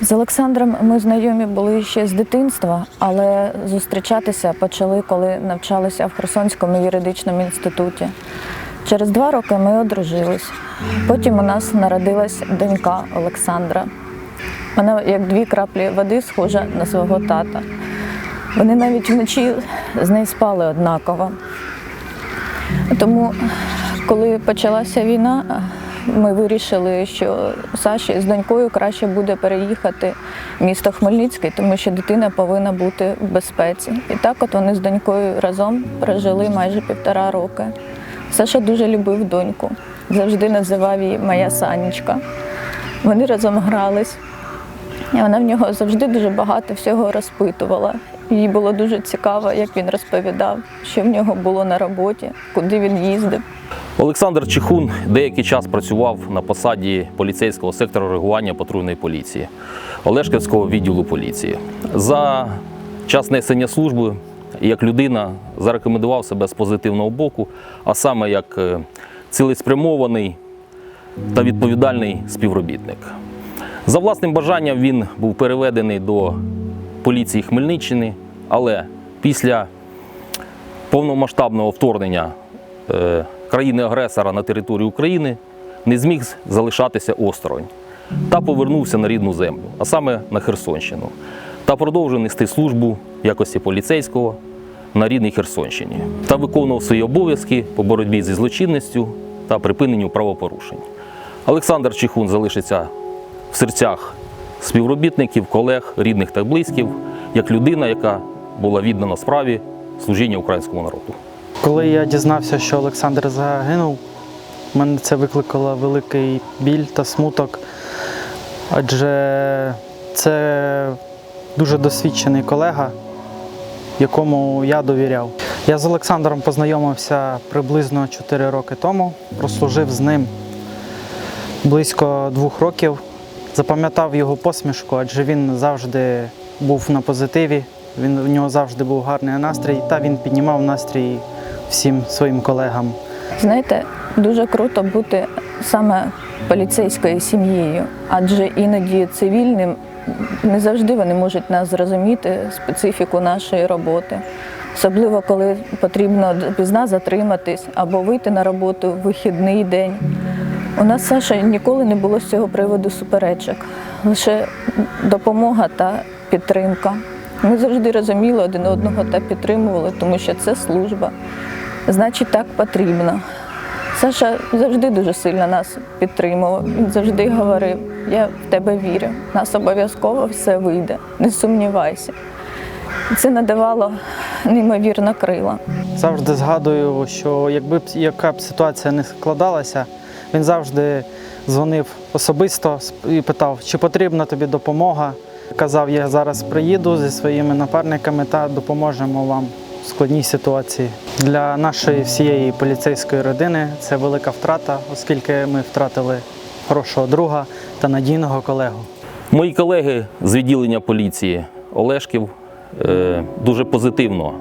З Олександром ми знайомі були ще з дитинства, але зустрічатися почали, коли навчалися в Херсонському юридичному інституті. Через два роки ми одружились. Потім у нас народилась донька Олександра. Вона як дві краплі води схожа на свого тата. Вони навіть вночі з нею спали однаково. Тому, коли почалася війна, ми вирішили, що Саші з донькою краще буде переїхати в місто Хмельницький, тому що дитина повинна бути в безпеці. І так от вони з донькою разом прожили майже півтора роки. Саша дуже любив доньку, завжди називав її Моя Санечка. Вони разом грались. І вона в нього завжди дуже багато всього розпитувала. Їй було дуже цікаво, як він розповідав, що в нього було на роботі, куди він їздив. Олександр Чихун деякий час працював на посаді поліцейського сектору реагування патрульної поліції Олешківського відділу поліції. За час несення служби як людина зарекомендував себе з позитивного боку, а саме як е, цілеспрямований та відповідальний співробітник. За власним бажанням він був переведений до поліції Хмельниччини, але після повномасштабного вторгнення е, країни-агресора на територію України не зміг залишатися осторонь та повернувся на рідну землю, а саме на Херсонщину, та продовжив нести службу в якості поліцейського на рідній Херсонщині та виконував свої обов'язки по боротьбі зі злочинністю та припиненню правопорушень. Олександр Чихун залишиться в серцях співробітників, колег, рідних та близьких, як людина, яка була віддана справі служіння українському народу. Коли я дізнався, що Олександр загинув, мене це викликало великий біль та смуток, адже це дуже досвідчений колега, якому я довіряв. Я з Олександром познайомився приблизно 4 роки тому, прослужив з ним близько двох років. Запам'ятав його посмішку, адже він завжди був на позитиві, він, у нього завжди був гарний настрій, та він піднімав настрій всім своїм колегам. Знаєте, дуже круто бути саме поліцейською сім'єю, адже іноді цивільним не завжди вони можуть нас зрозуміти специфіку нашої роботи. Особливо, коли потрібно пізна затриматись або вийти на роботу в вихідний день. У нас Саша ніколи не було з цього приводу суперечок, лише допомога та підтримка. Ми завжди розуміли один одного та підтримували, тому що це служба. Значить, так потрібно. Саша завжди дуже сильно нас підтримував. Він завжди говорив: я в тебе вірю, нас обов'язково все вийде, не сумнівайся. Це надавало неймовірно крила. Завжди згадую, що якби яка б ситуація не складалася, він завжди дзвонив особисто і питав, чи потрібна тобі допомога. Казав, я зараз приїду зі своїми напарниками та допоможемо вам складній ситуації. Для нашої всієї поліцейської родини це велика втрата, оскільки ми втратили хорошого друга та надійного колегу. Мої колеги з відділення поліції Олешків е, дуже позитивно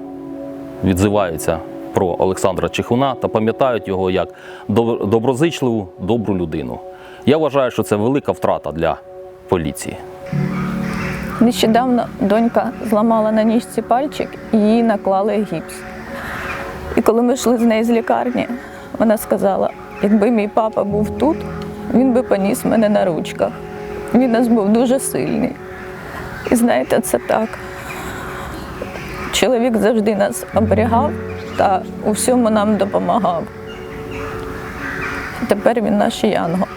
відзиваються про Олександра Чихуна та пам'ятають його як доб- доброзичливу, добру людину. Я вважаю, що це велика втрата для поліції. Нещодавно донька зламала на ніжці пальчик і їй наклали гіпс. І коли ми йшли з нею з лікарні, вона сказала: якби мій папа був тут, він би поніс мене на ручках. Він нас був дуже сильний. І знаєте, це так. Чоловік завжди нас оберігав та у всьому нам допомагав. Тепер він наш янгол.